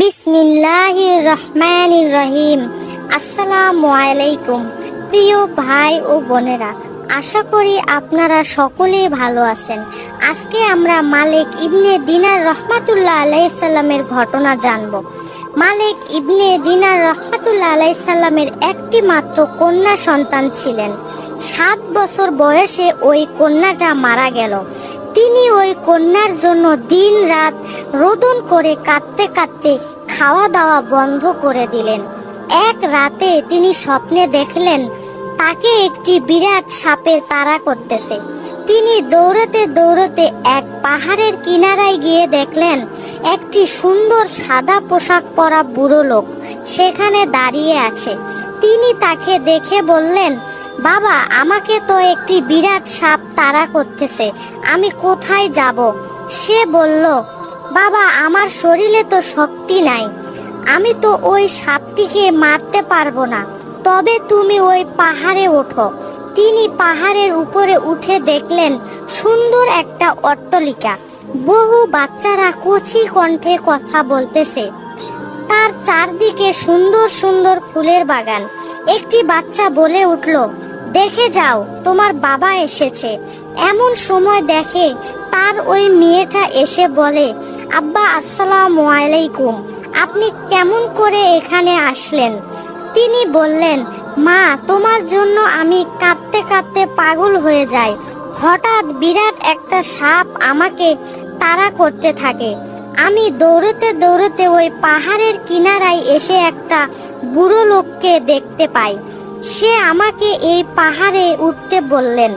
বিসমিল্লাহির রহমানির রহিম আসসালামু আলাইকুম প্রিয় ভাই ও বোনেরা, আশা করি আপনারা সকলেই ভালো আছেন। আজকে আমরা মালিক ইবনে দিনার রহমাতুল্লাহ আলাইসাল্লামের ঘটনা জানব। মালিক ইবনে দিনার রহমাতুল্লাহ আলাইসাল্লামের একটি মাত্র কন্যা সন্তান ছিলেন। সাত বছর বয়সে ওই কন্যাটা মারা গেল। তিনি ওই কন্যার জন্য দিন রাত রোদন করে কাঁদতে কাঁদতে খাওয়া দাওয়া বন্ধ করে দিলেন। এক রাতে তিনি স্বপ্নে দেখলেন, তাকে একটি বিরাট সাপের তাড়া করতেছে। তিনি দৌড়তে দৌড়তে এক পাহাড়ের কিনারায় গিয়ে দেখলেন, একটি সুন্দর সাদা পোশাক পরা বুড়ো লোক সেখানে দাঁড়িয়ে আছে। তিনি তাকে দেখে বললেন বাবা, আমাকে তো একটি বিরাট সাপ তাড়া করতেছে। আমি কোথায় যাব? সে বলল, বাবা, আমার শরীরে তো শক্তি নাই। আমি তো ওই সাপটিকে মারতে পারব না। তবে তুমি ওই পাহাড়ে ওঠো। তিনি পাহাড়ের উপরে উঠে দেখলেন সুন্দর একটা অট্টলিকা। বহু বাচ্চারা কচি কণ্ঠে কথা বলতেছে। তার চারদিকে সুন্দর সুন্দর ফুলের বাগান। একটি বাচ্চা বলে উঠল দেখে যাও, তোমার বাবা এসেছে। এমন সময় দেখে তার ওই মেয়েটা এসে বলে, আব্বা, আসসালামু আলাইকুম। আপনি কেমন করে এখানে আসলেন? তিনি বললেন, মা, তোমার জন্য আমি কাঁদতে কাঁদতে পাগল হয়ে যাই। হঠাৎ বিরাট একটা সাপ আমাকে তাড়া করতে থাকে। আমি দৌড়তে দৌড়তে ওই পাহাড়ের কিনারায় এসে একটা বুড়ো লোককে দেখতে পাই। সে আমাকে এই পাহাড়ে উঠতে বললেন।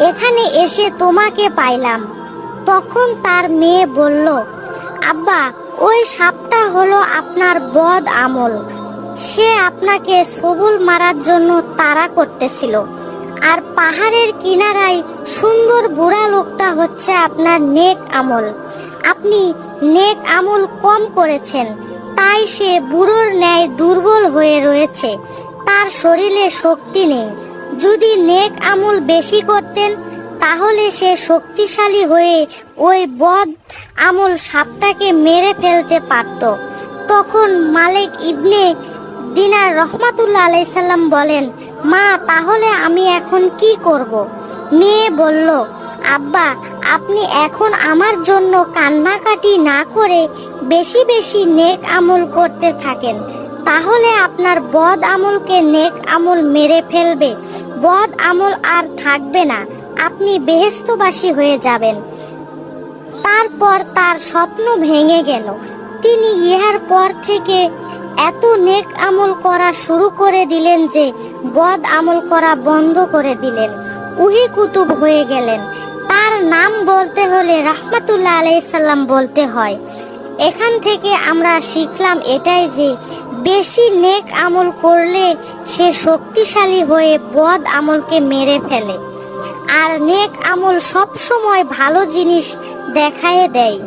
এখানে এসে তোমাকে পাইলাম। তখন তার মেয়ে বলল, আব্বা, ওই সাপটা হলো আপনার বদ আমল। সে আপনাকে সবুল মারার জন্য তাড়া করতেছিল। আর পাহাড়ের কিনারায় সুন্দর বুড়া লোকটা হচ্ছে আপনার নেক আমল। আপনি নেক আমল কম করেছেন, তাই সে বুড়োর ন্যায় দুর্বল হয়ে রয়েছে। তার শরীরে শক্তি নেই। যদি নেক আমল বেশি করতেন, তাহলে সে শক্তিশালী হয়ে ওই বদ আমল সাপটাকে মেরে ফেলতে পারত। তখন মালিক ইবনে দিনার রহমাতুল্লাহ আলাইসাল্লাম বলেন, মা, তাহলে আমি এখন কি করব? মেয়ে বলল, আব্বা, আপনি এখন আমার জন্য কান্নাকাটি না করে বেশি বেশি নেক আমল করতে থাকেন। তাহলে আপনার বদ আমলকে নেক আমল মেরে ফেলবে। বদ আমল আর থাকবে না। আপনি বেহেস্তবাসী হয়ে যাবেন। তারপর তার স্বপ্ন ভেঙে গেল। তিনি ইহার পর থেকে এত নেক আমল করা শুরু করে দিলেন যে, বদ আমল করা বন্ধ করে দিলেন। উহি কুতুব হয়ে গেলেন। তার নাম বলতে হলে রাহমাতুল্লাহ আলাইসাল্লাম বলতে হয়। এখান থেকে আমরা শিখলাম এটাই যে বেশি নেক আমল করলে সে শক্তিশালী হয়ে বদ আমলকে মেরে ফেলে। আর নেক আমল সব সময় ভালো জিনিস দেখায় দেয়।